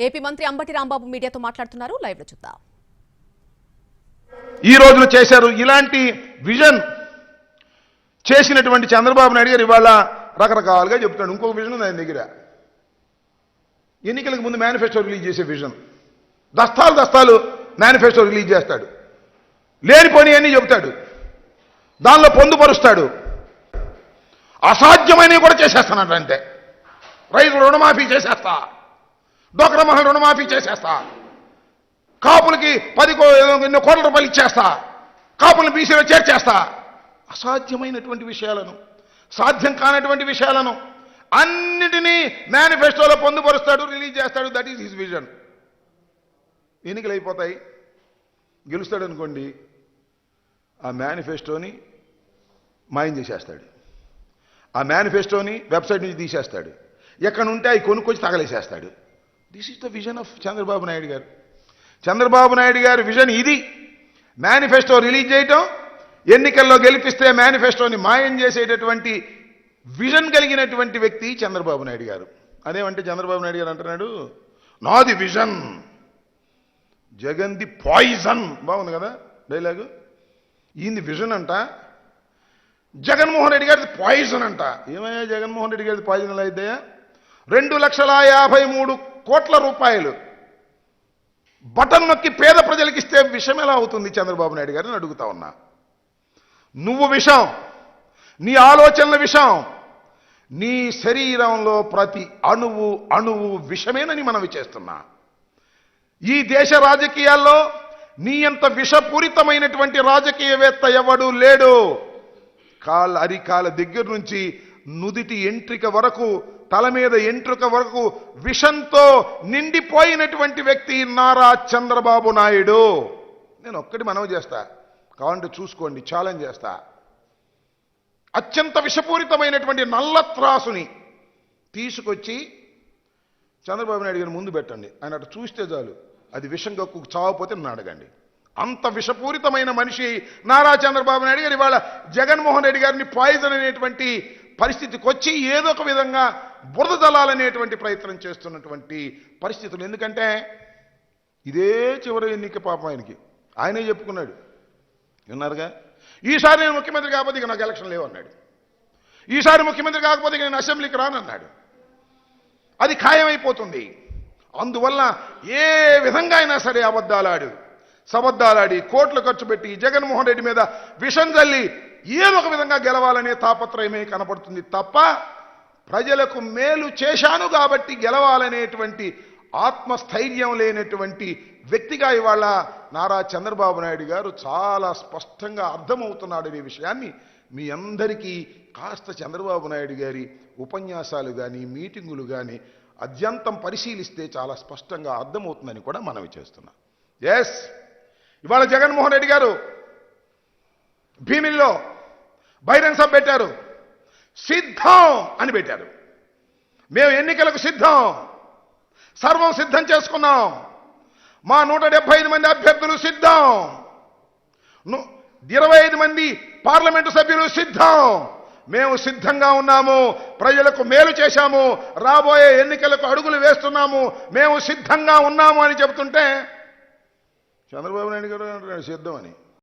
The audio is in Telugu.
ఏపీ మంత్రి అంబటి రాంబాబు మీడియాతో మాట్లాడుతున్నారు. లైవ్లో చూద్దాం. ఈ రోజున చేశారు ఇలాంటి విజన్ చేసినటువంటి చంద్రబాబు నాయుడు గారు ఇవాళ రకరకాలుగా చెప్తాడు ఇంకొక విజన్ ఉంది ఆయన దగ్గర. ఎన్నికలకు ముందు మేనిఫెస్టో రిలీజ్ చేసే విజన్. దస్తాలు దస్తాలు మేనిఫెస్టో రిలీజ్ చేస్తాడు. లేనిపోని అన్ని చెబుతాడు. దానిలో పొందుపరుస్తాడు. అసాధ్యమైనవి కూడా చేసేస్తానంటే. అంతే రైతులు రుణమాఫీ చేసేస్తా. డోక్రా మహల్ రుణమాఫీ చేసేస్తా. కాపులకి పది కో- ఎన్నో కోట్ల రూపాయలు ఇచ్చేస్తా. కాపులను బీసీలో చేర్చేస్తా. అసాధ్యమైనటువంటి విషయాలను సాధ్యం కానటువంటి విషయాలను అన్నిటినీ మేనిఫెస్టోలో పొందుపరుస్తాడు రిలీజ్ చేస్తాడు. దట్ ఈస్ హిస్ విజన్ ఎన్నికలు అయిపోతాయి. గెలుస్తాడు అనుకోండి ఆ మేనిఫెస్టోని మాయం చేసేస్తాడు. ఆ మేనిఫెస్టోని వెబ్సైట్ నుంచి తీసేస్తాడు. ఎక్కడ ఉంటే అవి కొనుక్కొచ్చి తగలేసేస్తాడు. This is the vision of Chandrababu Naidu గారు. చంద్రబాబు నాయుడు గారి విజన్ ఇది. మేనిఫెస్టో రిలీజ్ చేయటం ఎన్నికల్లో గెలిపిస్తే మేనిఫెస్టోని మాయం చేసేటటువంటి విజన్ కలిగినటువంటి వ్యక్తి చంద్రబాబు నాయుడు గారు. అదేమంటే చంద్రబాబు నాయుడు గారు అంటున్నాడు నాది విజన్ జగన్ ది పాయిజన్ బాగుంది కదా డైలాగు? ఈయనది విజన్ అంట. జగన్మోహన్ రెడ్డి గారిది పాయిజన్ అంట. ఏమయ్యా జగన్మోహన్ రెడ్డి గారిది పాయిజన్ ఎలా రెండు లక్షల యాభై మూడు కోట్ల రూపాయలు. బటన్ నొక్కి పేద ప్రజలకు ఇస్తే విషం ఎలా అవుతుంది చంద్రబాబు నాయుడు గారిని అడుగుతా ఉన్నా. నువ్వు విషం నీ ఆలోచనల విషం నీ శరీరంలో ప్రతి అణువు అణువు విషమేనని మనవి చేస్తున్నా. ఈ దేశ రాజకీయాల్లో నీ అంత విషపూరితమైనటువంటి రాజకీయవేత్త ఎవడు లేడు. కాళ్ళ అరికాల దగ్గర నుంచి నుదిటి ఎంట్రిక వరకు తల మీద ఎంట్రుక వరకు విషంతో నిండిపోయినటువంటి వ్యక్తి నారా చంద్రబాబు నాయుడు. నేను ఒక్కటి మనవి చేస్తా. కావాలంటే చూసుకోండి ఛాలెంజ్ చేస్తా. అత్యంత విషపూరితమైనటువంటి నల్ల త్రాసుని తీసుకొచ్చి చంద్రబాబు నాయుడు గారిని ముందు పెట్టండి. ఆయన అటు చూస్తే చాలు. అది విషం కక్కు చావపోతే నన్ను అడగండి. అంత విషపూరితమైన మనిషి నారా చంద్రబాబు నాయుడు గారు ఇవాళ జగన్మోహన్ రెడ్డి గారిని పాయిజన్ అనేటువంటి పరిస్థితికి వచ్చి ఏదో ఒక విధంగా బురద దళాలనేటువంటి ప్రయత్నం చేస్తున్నటువంటి పరిస్థితులు. ఎందుకంటే ఇదే చివరి ఎన్నిక పాపం ఆయనకి. ఆయనే చెప్పుకున్నాడు. విన్నారుగా? ఈసారి నేను ముఖ్యమంత్రి కాకపోతే ఇక నాకు ఎలక్షన్ లేవన్నాడు. ఈసారి ముఖ్యమంత్రి కాకపోతే ఇక నేను అసెంబ్లీకి రానన్నాడు. అది ఖాయమైపోతుంది. అందువల్ల ఏ విధంగా అయినా సరే అబద్ధాలాడు. సబద్ధాలాడి కోట్లు ఖర్చు పెట్టి జగన్మోహన్ రెడ్డి మీద విషం తల్లి ఏదో ఒక విధంగా గెలవాలనే తాపత్రయమే కనపడుతుంది తప్ప ప్రజలకు మేలు చేశాను కాబట్టి గెలవాలనేటువంటి ఆత్మస్థైర్యం లేనటువంటి వ్యక్తిగా ఇవాళ నారా చంద్రబాబు నాయుడు గారు చాలా స్పష్టంగా అర్థమవుతున్నాడనే విషయాన్ని. మీ అందరికీ కాస్త చంద్రబాబు నాయుడు గారి ఉపన్యాసాలు కానీ మీటింగులు కానీ అద్యంతం పరిశీలిస్తే చాలా స్పష్టంగా అర్థమవుతుందని కూడా మనవి చేస్తున్నాం. ఎస్ ఇవాళ జగన్మోహన్ రెడ్డి గారు భీమిల్లో బహిరంగ సభ పెట్టారు. సిద్ధం అని పెట్టారు. మేము ఎన్నికలకు సిద్ధం. సర్వం సిద్ధం చేసుకున్నాం. మా నూట డెబ్బై ఐదు మంది అభ్యర్థులు సిద్ధం. ఇరవై ఐదు మంది పార్లమెంటు సభ్యులు సిద్ధం. మేము సిద్ధంగా ఉన్నాము. ప్రజలకు మేలు చేశాము. రాబోయే ఎన్నికలకు అడుగులు వేస్తున్నాము. మేము సిద్ధంగా ఉన్నాము అని చెబుతుంటే చంద్రబాబు నాయుడు గారు సిద్ధం అని.